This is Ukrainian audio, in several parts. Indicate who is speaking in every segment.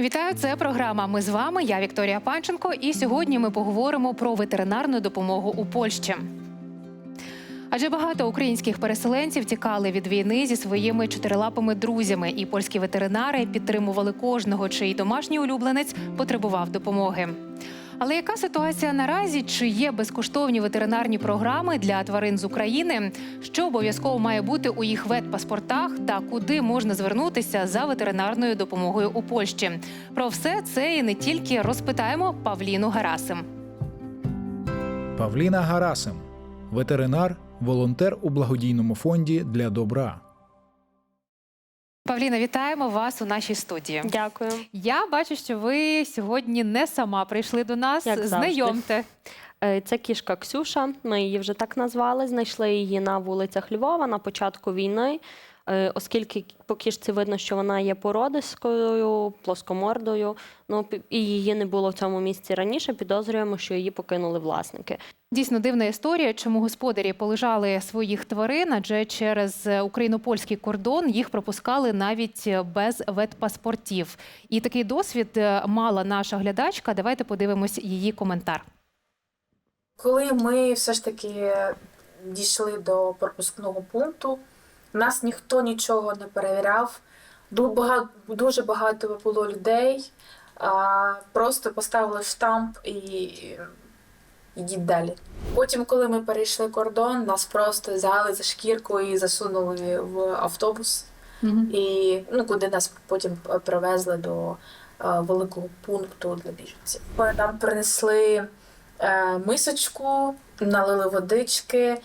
Speaker 1: Вітаю, це програма. Ми з вами. Я Вікторія Панченко. І сьогодні ми поговоримо про ветеринарну допомогу у Польщі. Адже багато українських переселенців тікали від війни зі своїми чотирилапими друзями, і польські ветеринари підтримували кожного, чий домашній улюбленець потребував допомоги. Але яка ситуація наразі? Чи є безкоштовні ветеринарні програми для тварин з України? Що обов'язково має бути у їх ветпаспортах та куди можна звернутися за ветеринарною допомогою у Польщі? Про все це і не тільки розпитаємо Павліну Гарасим.
Speaker 2: Павліна Гарасим, ветеринар, волонтер у благодійному фонді для добра.
Speaker 1: Павліна, вітаємо вас у нашій студії.
Speaker 3: Дякую.
Speaker 1: Я бачу, що ви сьогодні не сама прийшли до нас.
Speaker 3: Як.
Speaker 1: Знайомте.
Speaker 3: Е, Це кішка Ксюша. Ми її вже так назвали. Знайшли її на вулицях Львова на початку війни. Е, Оскільки по кішці видно, що вона є породиською, плоскомордою. Ну і її не було в цьому місці раніше. Підозрюємо, що її покинули власники.
Speaker 1: Дійсно дивна історія, чому господарі полежали своїх тварин, адже через україно-польський кордон їх пропускали навіть без ветпаспортів. І такий досвід е, мала наша глядачка. Давайте подивимось її коментар.
Speaker 4: Коли ми все ж таки дійшли до пропускного пункту, нас ніхто нічого не перевіряв. Ду- Дуже багато було людей. Просто поставили штамп і йдіть далі. Потім, коли ми перейшли кордон, нас просто взяли за шкірку і засунули в автобус, і ну, куди нас потім привезли до е, великого пункту для біженців. Нам принесли е, мисочку, налили водички, е,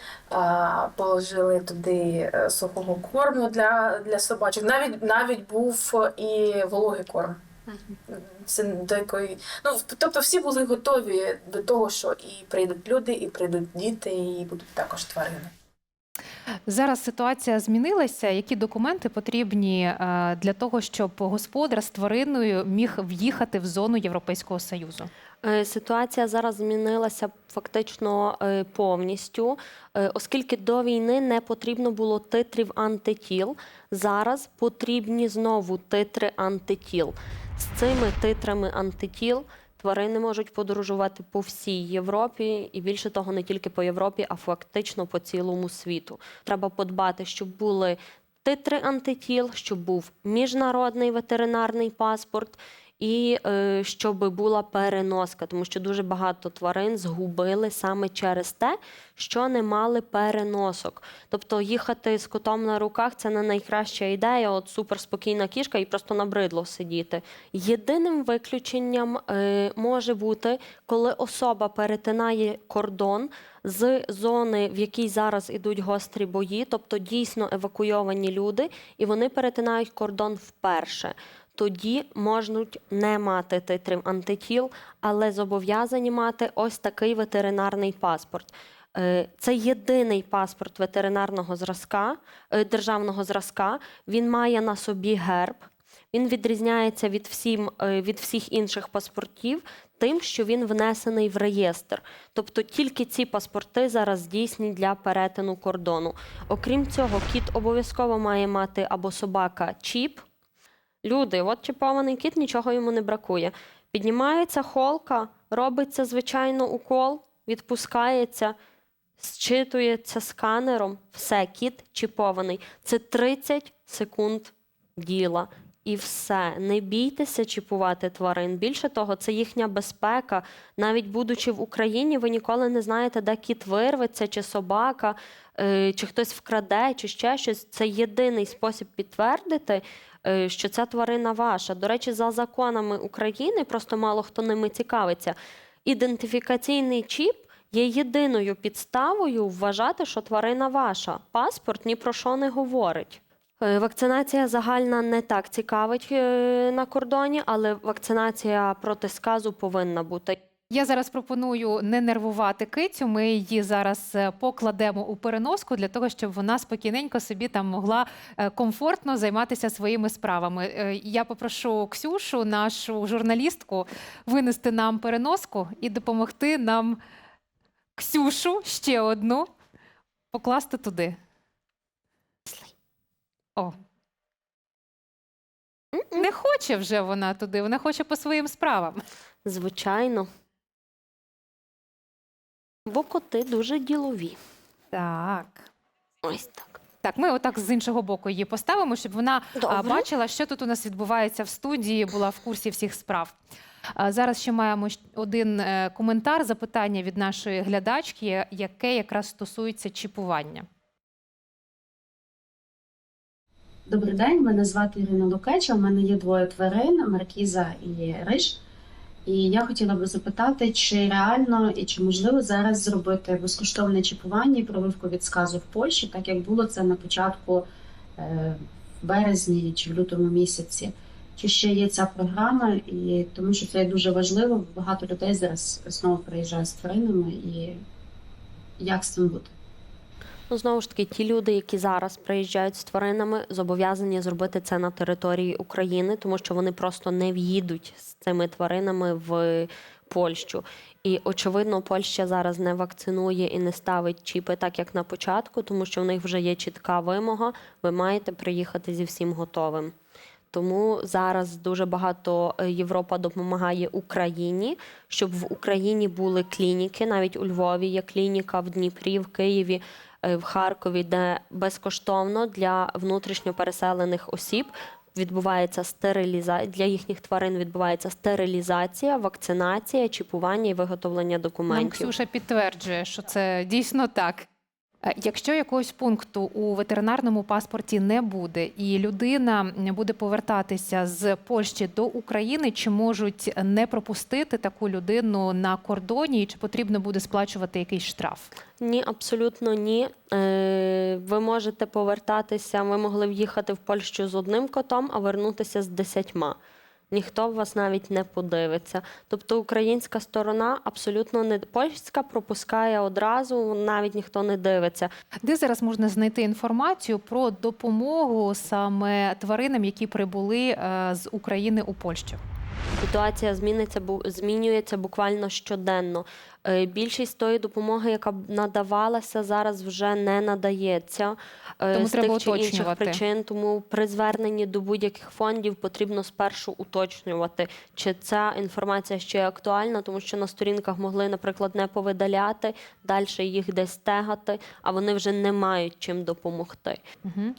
Speaker 4: положили туди е, сухого корму для, для собачок. Навіть навіть був і вологий корм. Це до якої ну тобто всі були готові до того, що і прийдуть люди, і прийдуть діти, і будуть також тварини.
Speaker 1: Зараз ситуація змінилася. Які документи потрібні е, для того, щоб господар з твариною міг в'їхати в зону Європейського союзу?
Speaker 3: Е, Ситуація зараз змінилася фактично е, повністю, Е, оскільки до війни не потрібно було титрів антитіл. Зараз потрібні знову титри антитіл. З цими титрами антитіл тварини можуть подорожувати по всій Європі, і більше того, не тільки по Європі, а фактично по цілому світу. Треба подбати, щоб були титри антитіл, щоб був міжнародний ветеринарний паспорт. І е, щоб була переноска, тому що дуже багато тварин згубили саме через те, що не мали переносок. Тобто їхати з котом на руках це не найкраща ідея. От суперспокійна кішка і просто набридло сидіти. Єдиним виключенням е, може бути, коли особа перетинає кордон з зони, в якій зараз ідуть гострі бої, тобто дійсно евакуйовані люди, і вони перетинають кордон вперше. Тоді можуть не мати титрів антитіл, але зобов'язані мати ось такий ветеринарний паспорт. Е, Це єдиний паспорт ветеринарного зразка, е, державного зразка. Він має на собі герб. Він відрізняється від, всім, е, від всіх інших паспортів тим, що він внесений в реєстр. Тобто тільки ці паспорти зараз дійсні для перетину кордону. Окрім цього, кіт обов'язково має мати або собака чіп. Люди, от чіпований кіт, нічого йому не бракує. Піднімається холка, робиться звичайно укол, відпускається, зчитується сканером. Все, кіт чіпований. Це 30 секунд діла. І все, не бійтеся чіпувати тварин. Більше того, це їхня безпека. Навіть будучи в Україні, ви ніколи не знаєте, де кіт вирветься, чи собака, чи хтось вкраде, чи ще щось. Це єдиний спосіб підтвердити, е, що ця тварина ваша. До речі, за законами України, просто мало хто ними цікавиться. Ідентифікаційний чіп є єдиною підставою вважати, що тварина ваша. Паспорт ні про що не говорить. Е, Вакцинація загальна не так цікавить е, на кордоні, але вакцинація проти сказу повинна бути.
Speaker 1: Я зараз пропоную не нервувати кицю. Ми її зараз е, покладемо у переноску для того, щоб вона спокійненько собі там могла е, комфортно займатися своїми справами. Е, Я попрошу Ксюшу, нашу журналістку, винести нам переноску і допомогти нам Ксюшу ще одну покласти туди. О, Не хоче вже вона туди, вона хоче по своїм справам.
Speaker 3: Звичайно. Бо коти дуже ділові.
Speaker 1: Так.
Speaker 3: Ось так.
Speaker 1: Так, ми отак з іншого боку її поставимо, щоб вона а,
Speaker 3: Добре.
Speaker 1: бачила, що тут у нас відбувається в студії, була в курсі всіх справ. А, Зараз ще маємо щ- один е, коментар, запитання від нашої глядачки, яке якраз стосується чіпування.
Speaker 5: Добрий день, мене звати Ірина Лукеча. У мене є двоє тварин Маркіза і Риш. І я хотіла би запитати, чи реально і чи можливо зараз зробити безкоштовне чіпування і прививку від сказу в Польщі, так як було це на початку е, в березні чи в лютому місяці. Чи ще є ця програма, і тому що це дуже важливо. Багато людей зараз знову приїжджає з тваринами, і як з цим бути?
Speaker 3: Ну, знову ж таки, ті люди, які зараз приїжджають з тваринами, зобов'язані зробити це на території України, тому що вони просто не в'їдуть з цими тваринами в Польщу. І очевидно, Польща зараз не вакцинує і не ставить чіпи так, як на початку, тому що в них вже є чітка вимога. Ви маєте приїхати зі всім готовим. Тому зараз дуже багато е, Європа допомагає Україні, щоб в Україні були клініки. Навіть у Львові є клініка в Дніпрі, в Києві, в Харкові, де безкоштовно для внутрішньо переселених осіб відбувається стерилізація для їхніх тварин. Відбувається стерилізація, вакцинація, чіпування і виготовлення
Speaker 1: Нам
Speaker 3: документів.
Speaker 1: Ксюша підтверджує, що це дійсно так. Е, Якщо якогось пункту у ветеринарному паспорті не буде, і людина буде повертатися з Польщі до України, чи можуть не пропустити таку людину на кордоні, і чи потрібно буде сплачувати якийсь штраф?
Speaker 3: Ні, абсолютно ні. Е, Ви можете повертатися. Ви могли в'їхати в Польщу з одним котом, а вернутися з десятьма. Ніхто в вас навіть не подивиться. Тобто українська сторона абсолютно не польська пропускає одразу, навіть ніхто не дивиться.
Speaker 1: Де зараз можна знайти інформацію про допомогу саме тваринам, які прибули е, з України у Польщу?
Speaker 3: Ситуація зміниться, змінюється буквально щоденно. Е, Більшість тої допомоги, яка надавалася, зараз вже не надається е,
Speaker 1: Тому
Speaker 3: з
Speaker 1: треба
Speaker 3: тих чи інших причин. Тому при зверненні до будь-яких фондів потрібно спершу уточнювати, чи ця інформація ще актуальна, тому що на сторінках могли, наприклад, не повидаляти, далі їх десь тегати, а вони вже не мають чим допомогти.
Speaker 1: Угу.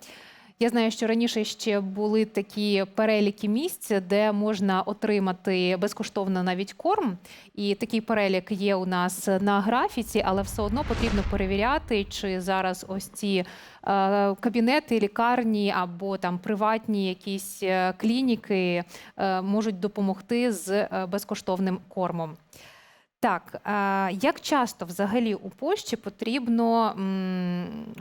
Speaker 1: Я знаю, що раніше ще були такі переліки місць, де можна отримати безкоштовно навіть корм. І такий перелік є у нас на графіці, але все одно потрібно перевіряти, чи зараз ось ці е, кабінети, лікарні або там приватні якісь е, клініки е, можуть допомогти з безкоштовним кормом. Так, е, як часто взагалі у Польщі потрібно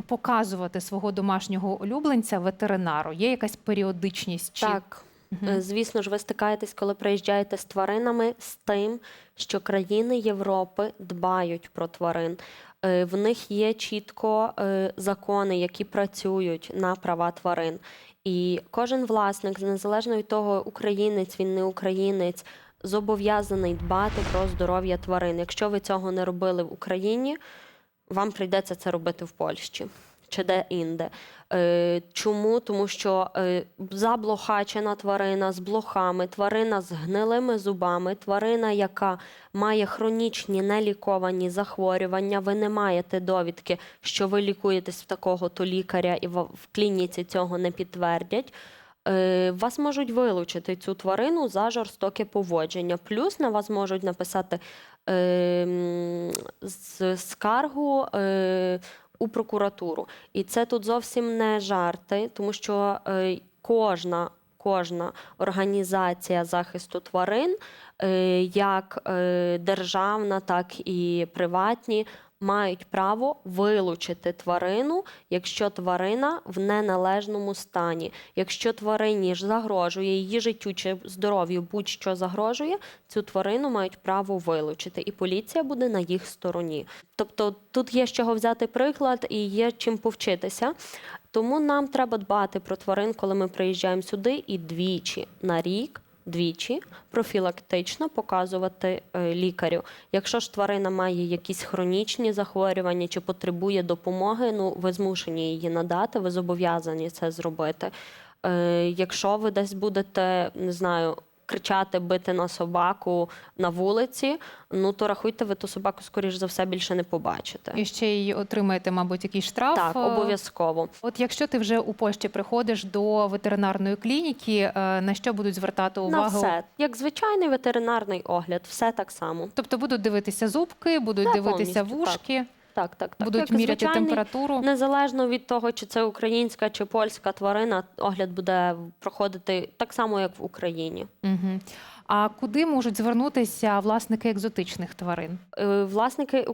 Speaker 1: показувати свого домашнього улюбленця ветеринару? Є якась періодичність? Чи...
Speaker 3: Так. Е, Звісно ж, ви стикаєтесь, коли приїжджаєте з тваринами, з тим, що країни Європи дбають про тварин. Е, В них є чітко закони, які працюють на права тварин. І кожен власник, незалежно від того, українець він не українець, зобов'язаний дбати про здоров'я тварин. Якщо ви цього не робили в Україні, вам прийдеться це робити в Польщі чи де-інде. Е, Чому? Тому що е, заблохачена тварина з блохами, тварина з гнилими зубами, тварина, яка має хронічні неліковані захворювання, ви не маєте довідки, що ви лікуєтесь в такого-то лікаря, і в клініці цього не підтвердять. Е, Вас можуть вилучити цю тварину за жорстоке поводження. Плюс на вас можуть написати е, з- скаргу е, у прокуратуру. І це тут зовсім не жарти, тому що е, кожна. Кожна організація захисту тварин, е, як е, державна, так і приватні, мають право вилучити тварину, якщо тварина в неналежному стані. Якщо тварині ж загрожує її життю чи здоров'ю будь-що загрожує, цю тварину мають право вилучити, і поліція буде на їх стороні. Тобто тут є з чого взяти приклад і є чим повчитися. Тому нам треба дбати про тварин, коли ми приїжджаємо сюди, і двічі на рік. Двічі профілактично показувати е, лікарю. Якщо ж тварина має якісь хронічні захворювання чи потребує допомоги, ну ви змушені її надати, ви зобов'язані це зробити. Е, якщо ви десь будете, не знаю, кричати, бити на собаку на вулиці, ну то рахуйте, ви ту собаку, скоріш за все, більше не побачите.
Speaker 1: І ще й отримаєте, мабуть, якийсь штраф.
Speaker 3: Так,
Speaker 1: е,
Speaker 3: обов'язково.
Speaker 1: От якщо ти вже у Польщі приходиш до ветеринарної клініки, е, на що будуть звертати
Speaker 3: На
Speaker 1: увагу?
Speaker 3: все. Як звичайний ветеринарний огляд, все так само.
Speaker 1: Тобто будуть дивитися зубки, будуть
Speaker 3: Так,
Speaker 1: дивитися вушки,
Speaker 3: Так, так, так. так.
Speaker 1: будуть
Speaker 3: Як
Speaker 1: міряти
Speaker 3: звичайний,
Speaker 1: температуру.
Speaker 3: Незалежно від того, чи це українська чи польська тварина, огляд буде проходити так само, як в Україні.
Speaker 1: Угу. А куди можуть звернутися власники екзотичних тварин?
Speaker 3: Е, Власники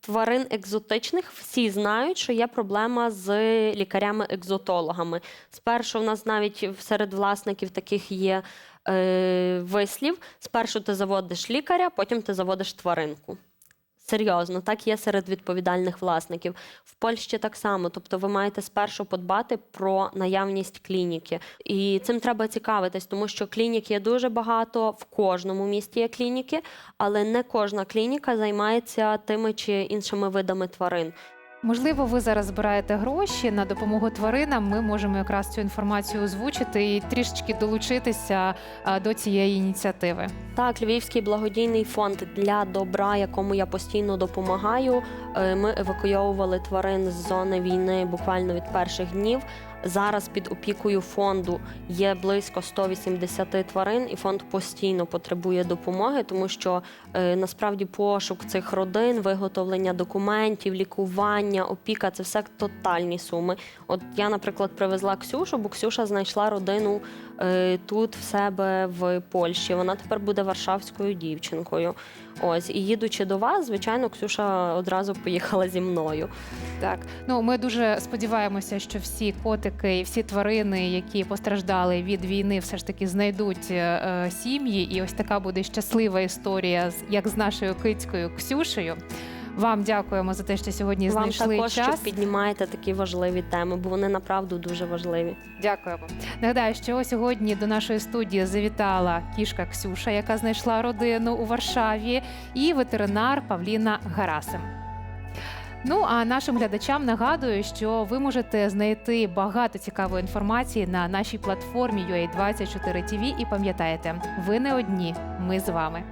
Speaker 3: тварин екзотичних всі знають, що є проблема з лікарями-екзотологами. Спершу в нас навіть серед власників таких є е, вислів: спершу ти заводиш лікаря, потім ти заводиш тваринку. Серйозно, так є серед відповідальних власників. В Польщі так само. Тобто, ви маєте спершу подбати про наявність клініки. І цим треба цікавитись, тому що клінік є дуже багато, в кожному місті є клініки, але не кожна клініка займається тими чи іншими видами тварин.
Speaker 1: Можливо, ви зараз збираєте гроші на допомогу тваринам. Ми можемо якраз цю інформацію озвучити і трішечки долучитися до цієї ініціативи.
Speaker 3: Так, Львівський благодійний фонд для добра, якому я постійно допомагаю. Е, Ми евакуйовували тварин з зони війни буквально від перших днів. Зараз під опікою фонду є близько 180 тварин, і фонд постійно потребує допомоги, тому що е, насправді пошук цих родин, виготовлення документів, лікування, опіка це все тотальні суми. От я, наприклад, привезла Ксюшу, бо Ксюша знайшла родину е, тут в себе в Польщі. Вона тепер буде варшавською дівчинкою. Ось і їдучи до вас, звичайно, Ксюша одразу поїхала зі мною.
Speaker 1: Так, ну ми дуже сподіваємося, що всі котики і всі тварини, які постраждали від війни, все ж таки знайдуть е, е, сім'ї. І ось така буде щаслива історія, як з нашою кицькою Ксюшею. Вам дякуємо за те, що сьогодні
Speaker 3: Вам
Speaker 1: знайшли
Speaker 3: також що
Speaker 1: час.
Speaker 3: піднімаєте такі важливі теми, бо вони направду дуже важливі.
Speaker 1: Дякуємо. Нагадаю, що сьогодні до нашої студії завітала кішка Ксюша, яка знайшла родину у Варшаві, і ветеринар Павліна Гарасим. Ну а нашим глядачам нагадую, що ви можете знайти багато цікавої інформації на нашій платформі UA24 TV і пам'ятаєте, ви не одні, ми з вами.